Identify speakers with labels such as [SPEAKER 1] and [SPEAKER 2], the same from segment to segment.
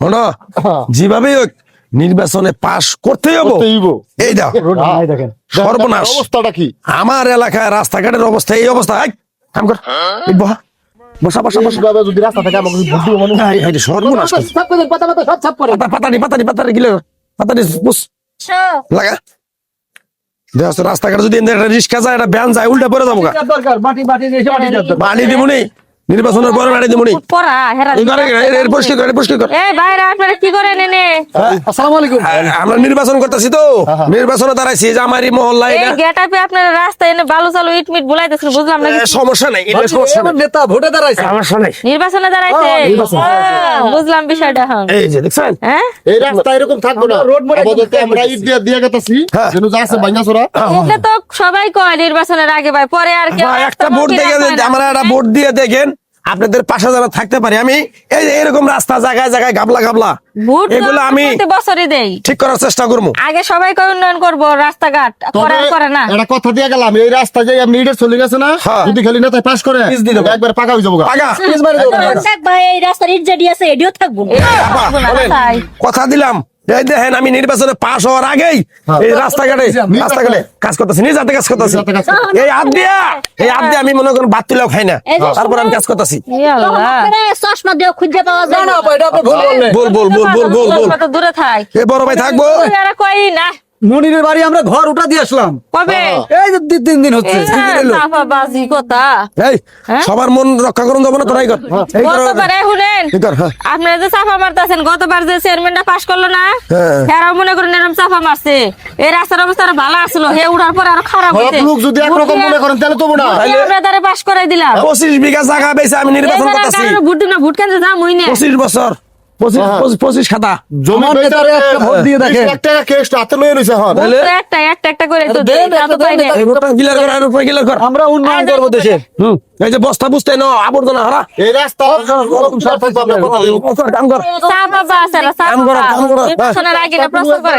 [SPEAKER 1] শোনো যেভাবেই হোক নির্বাচনে পাশ করতেই হব এই দাও
[SPEAKER 2] রোড নাই দেখেন
[SPEAKER 1] সর্বনাশ
[SPEAKER 3] অবস্থাটা কি
[SPEAKER 1] আমার এলাকায় রাস্তাঘাটের অবস্থা এই অবস্থা বসা বসা বসা
[SPEAKER 3] যদি রাস্তা থেকে আমাকে ভোট দিব মানে
[SPEAKER 1] এই, এই, সর্বনাশ করছে।
[SPEAKER 2] সব করে পাতা পাতা সব ছাপ করে
[SPEAKER 1] পাতা পাতানি পাতানি পাতানি গিলে পাতানি বুস লাগা দেখ রাস্তাঘাটে যদি রিক্সা যায় একটা ভ্যান যায় উল্টা পড়ে যাব।
[SPEAKER 2] মাটি মাটি এসে
[SPEAKER 1] নির্বাচনের পরে বাড়ি দিমুনি।
[SPEAKER 4] পড়া হেরা
[SPEAKER 1] এর- এর পরিষ্কার করে পরিষ্কার কর।
[SPEAKER 4] এই বাইরে আপনারা কি করেন এনে
[SPEAKER 2] আসসালামু আলাইকুম।
[SPEAKER 1] হ্যাঁ, আমরা নির্বাচন করতেছি তো। নির্বাচনে দাঁড়াইছি যে আমারই মহল্লা এটা
[SPEAKER 4] গেটাপে আপনারা রাস্তায় এনে বালু চালু ইট মিট বুলাইতেছেন বুঝলাম না
[SPEAKER 1] সমস্যা নাই এটা সমস্যা নাই।
[SPEAKER 2] নেতা ভোটে দাঁড়াইছে।
[SPEAKER 1] সমস্যা নাই।
[SPEAKER 4] নির্বাচনে দাঁড়াইছে? হ্যাঁ, বুঝলাম বিষয়টা এখন।
[SPEAKER 1] এই যে দেখছেন?
[SPEAKER 4] হ্যাঁ?
[SPEAKER 3] এই রাস্তা এরকম থাকব না।
[SPEAKER 2] রোড মোড়ে
[SPEAKER 3] আমরা ইট দিয়ে দিয়ে গেতেছি।
[SPEAKER 1] হ্যাঁ।
[SPEAKER 3] যেন যা আছে
[SPEAKER 4] এটা তো সবাই কয় নির্বাচনের আগে ভাই পরে আর
[SPEAKER 1] কি একটা ভোট
[SPEAKER 4] না।
[SPEAKER 1] আমরা একটা ভোট দিয়ে দেখেন। আপনাদের পাশে যারা থাকতে পারি আমি এই যে এরকম রাস্তা জায়গায় জায়গায় গাবলা গাবলা এগুলো আমি
[SPEAKER 4] বছরই দেই
[SPEAKER 1] ঠিক করার চেষ্টা করব
[SPEAKER 4] আগে সবাই কয় উন্নয়ন করব রাস্তাঘাট করে করে না
[SPEAKER 3] একটা কথা দিয়ে গেলাম এই রাস্তা যে আপনি ইটের চলে গেছে না
[SPEAKER 1] হ্যাঁ।
[SPEAKER 3] যদি খালি নেতায় পাস করে
[SPEAKER 1] পিছ দিয়ে দেবো।
[SPEAKER 3] একবার পাকা হয়ে যাব
[SPEAKER 5] থাক ভাই এই রাস্তার ইট আছে এডিও থাকব না।
[SPEAKER 4] না। তাই।
[SPEAKER 1] কথা দিলাম দেখেন আমি নির্বাচনে পাশ হওয়ার আগেই এই রাস্তাঘাটে রাস্তাঘাটে কাজ করতেছি নিজ হাতে কাজ করতেছি।
[SPEAKER 3] নিজে হাতে কাজ করতেছি।
[SPEAKER 1] এই হাত দিয়া এই হাত দিয়ে আমি মনে করেন ভাত তুলেও খাই না। তারপর আমি কাজ করতেছি।
[SPEAKER 4] ই আল্লাহ।
[SPEAKER 5] করে চশমা দিয়ে খুঁজে পাওয়া যায়
[SPEAKER 2] না
[SPEAKER 5] না
[SPEAKER 2] ভাই, এটা আপনি ভুল
[SPEAKER 1] বল বল বল বল বল বল।
[SPEAKER 4] দূরে থাক।
[SPEAKER 1] বড় ভাই থাকব।
[SPEAKER 4] কই না।
[SPEAKER 2] মনিরের বাড়ি আমরা ঘর উঠা দিয়ে আসলাম।
[SPEAKER 4] কবে?
[SPEAKER 2] এই যে তিন দিন হচ্ছে
[SPEAKER 4] বাজি কথা।
[SPEAKER 1] এই
[SPEAKER 4] হ্যাঁ?
[SPEAKER 1] সবার মন রক্ষা করুন যাব না তোরাই কর
[SPEAKER 4] গতবার শুনেন। আপনারা যে চাপা মারতেছেন গতবার যে চেয়ারম্যানটা পাস করল না
[SPEAKER 1] হ্যাঁ।
[SPEAKER 4] মনে করেন এরকম চাপা মারছে। এই রাস্তার অবস্থা আরও ভালো আসছিল হে উঠার পর আরও খারাপ হয়েছে
[SPEAKER 3] লোক যদি একরকম মনে করেন তাহলে তবু না
[SPEAKER 4] আপনাদের পাস করাই দিলাম।
[SPEAKER 1] পঁচিশ বিঘা জায়গা বেছে আমি নির্বাচন করতেছি।
[SPEAKER 4] ভোট দিন না ভোট কেন্দ্রে যাম হই না।
[SPEAKER 1] পঁচিশ বছর।
[SPEAKER 3] হ্যাঁ।
[SPEAKER 2] আমার উন্নয়ন করব
[SPEAKER 1] এই যে বস্তা বুঝতে ন আবর্জনা হারা।
[SPEAKER 3] এই রাস্তা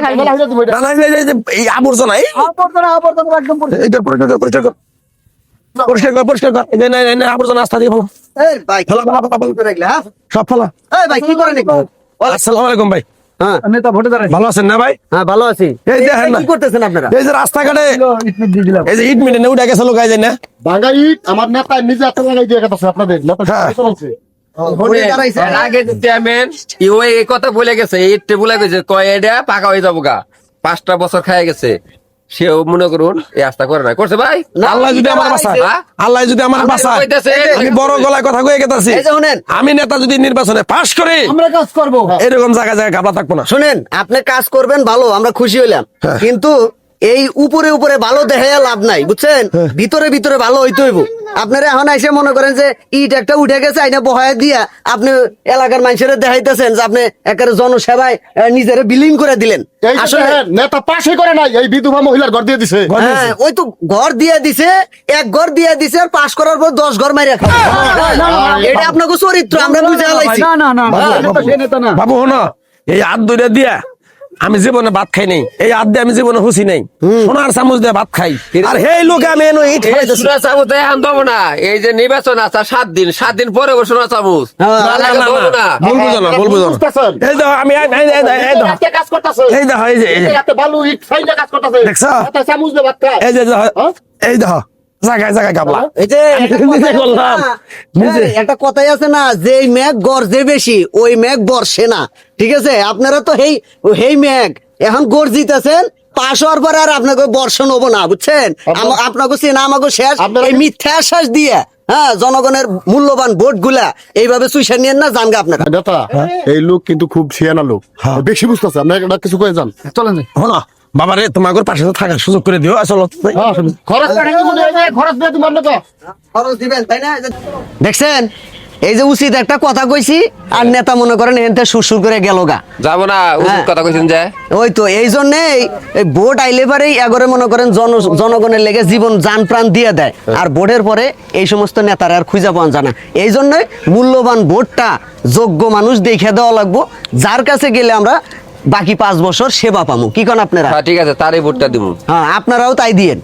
[SPEAKER 4] খালি।
[SPEAKER 1] না না এই আবর্জনা এই
[SPEAKER 2] আবর্জনা আবর্জনা একদম
[SPEAKER 1] এইটা পরিষ্কার কর পরিষ্কার কর পরিষ্কার কর পরিষ্কার কর। এই যে না না আবর্জনা আস্থা দিয়ে
[SPEAKER 6] ভাই হ্যাঁ?
[SPEAKER 1] সব ফেলা।
[SPEAKER 6] ভাই কি করেন
[SPEAKER 1] আসসালামু আলাইকুম ভাই।
[SPEAKER 6] হ্যাঁ।
[SPEAKER 2] নেতা ভোটে দাঁড়াইছে।
[SPEAKER 1] ভালো আছেন না ভাই?
[SPEAKER 6] হ্যাঁ ভালো আছি।
[SPEAKER 1] এই দেখেন
[SPEAKER 6] কি করতেছেন আপনারা?
[SPEAKER 1] এই যে রাস্তাঘাটে
[SPEAKER 2] ইট মিট দিয়ে দিলাম।
[SPEAKER 1] এই যে ইট মিটে উঠে গেছে লোক যায় না।
[SPEAKER 3] ভাঙা ইট আমার নেতা নিজে হাতে লাগাই দিয়ে গেছে আপনাদের। নেতা
[SPEAKER 1] হ্যাঁ।
[SPEAKER 3] চলছে
[SPEAKER 6] ভোটে দাঁড়াইছে।
[SPEAKER 7] এর আগে চেয়ারম্যান ওই এই কথা বলে গেছে এই টেবুলে গেছে কয় এটা পাকা হয়ে যাব গা পাঁচটা বছর খাই গেছে। সেও মনে করুন এই আস্থা করে না করছে ভাই?
[SPEAKER 1] আল্লাহ যদি আমার বাঁচায়
[SPEAKER 7] হ্যাঁ?
[SPEAKER 1] আল্লাহ যদি আমার
[SPEAKER 7] বাসায়
[SPEAKER 1] আমি বড় গলায় কথা কয়ে গেতাছি।
[SPEAKER 6] শুনেন।
[SPEAKER 1] আমি নেতা যদি নির্বাচনে পাশ করে
[SPEAKER 2] আমরা কাজ করব।
[SPEAKER 1] এরকম জায়গায় জায়গায় গাবলা থাকব না।
[SPEAKER 6] শুনেন আপনি কাজ করবেন ভালো আমরা খুশি হইলাম।
[SPEAKER 1] হ্যাঁ।
[SPEAKER 6] কিন্তু এই উপরে উপরে ভালো দেখে লাভ নাই বুঝছেন
[SPEAKER 1] হ্যাঁ।
[SPEAKER 6] ভিতরে ভিতরে ভালো হইতে হইব আপনারা এখন এসে মনে করেন যে ইট একটা উঠে গেছে আইনা বহায় দিয়া আপনি এলাকার মানুষের দেখাইতেছেন যে আপনি একেবারে জনসেবায় নিজেরে বিলীন করে দিলেন আসলে
[SPEAKER 3] নেতা পাশে করে নাই এই বিধবা মহিলার ঘর দিয়ে দিছে
[SPEAKER 6] হ্যাঁ, ওই তো ঘর দিয়ে দিছে এক ঘর দিয়ে দিছে আর পাস করার পর দশ ঘর মাইরা খাবে এটা আপনাকে চরিত্র আমরা বুঝে হালাইছি
[SPEAKER 2] না না না নেতা না
[SPEAKER 1] এই হাত দুইটা দিয়া আমি জীবনে ভাত খাই নাই। এই হাত আমি জীবনে হুসি নাই। সোনার চামচ দিয়ে ভাত খাই। আর সেই লোকে আমি এনো ইট খাইতেছি।
[SPEAKER 7] সোনা চামচ এখন দেবো না। এই যে নির্বাচন আছে সাত দিন। সাত দিন পরে ওর সোনা চামচ।
[SPEAKER 1] না, না, না,
[SPEAKER 7] দেবো
[SPEAKER 1] না।
[SPEAKER 7] না
[SPEAKER 1] বলব জানো বলব জানো এই দেখো আমি এই- দেখো। এই যে দেখো? এই দেখো। জায়গায় জায়গায় গাবলা।
[SPEAKER 6] এই যে একটা
[SPEAKER 1] নিজে করলাম।
[SPEAKER 6] না,
[SPEAKER 1] নিজে।
[SPEAKER 6] হ্যাঁ, একটা কথাই আছে না গর্জে বেশি ওই মেঘ বর্ষে না। ঠিক আছে? আপনারা তো হেই হেই মেঘ। এখন গর্জিতেছেন পাশ হওয়ার পরে আর আপনাকে বর্ষণ হব না বুঝছেন? আপনাকে চেনা আমাকে শেষ। এই মিথ্যা আশ্বাস দিয়ে হ্যাঁ জনগণের মূল্যবান ভোটগুলা এইভাবে চুইসা নিয়েন না জানগা আপনারা।
[SPEAKER 3] নেতা এই লোক কিন্তু খুব শিয়ানা লোক।
[SPEAKER 1] হ্যাঁ।
[SPEAKER 3] বেশি বুঝতেছে আপনার কিছু কয়ে যান।
[SPEAKER 2] চলেন
[SPEAKER 1] হন বাবা রে তোমার পাশে তো থাকার সুযোগ করে দিও আসলে
[SPEAKER 3] খরচ করে দিব না, এই যে খরচ দিয়ে দিব আপনাকে
[SPEAKER 6] খরচ দিবেন দেখছেন? এই যে উচিত একটা কথা কইছি আর নেতা মনে করেন এনতে সুরসুর করে গেল গা।
[SPEAKER 7] যাব না উচিত
[SPEAKER 6] হ্যাঁ।
[SPEAKER 7] কথা কইছেন যে।
[SPEAKER 6] ওই তো এই জন্যেই এই ভোট আইলে পারেই এগরে মনে করেন জন জনগণের লেগে জীবন যান প্রাণ দিয়ে দেয়। আর ভোটের পরে এই সমস্ত নেতারা আর খুঁজে পাওয়া যায় না। এই জন্যই মূল্যবান ভোটটা যোগ্য মানুষ দেখে দেওয়া লাগবো। যার কাছে গেলে আমরা বাকি পাঁচ বছর সেবা পামু। কি কন আপনারা?
[SPEAKER 7] হ্যাঁ ঠিক আছে তারই ভোটটা দিব।
[SPEAKER 6] হ্যাঁ আপনারাও তাই দিয়েন।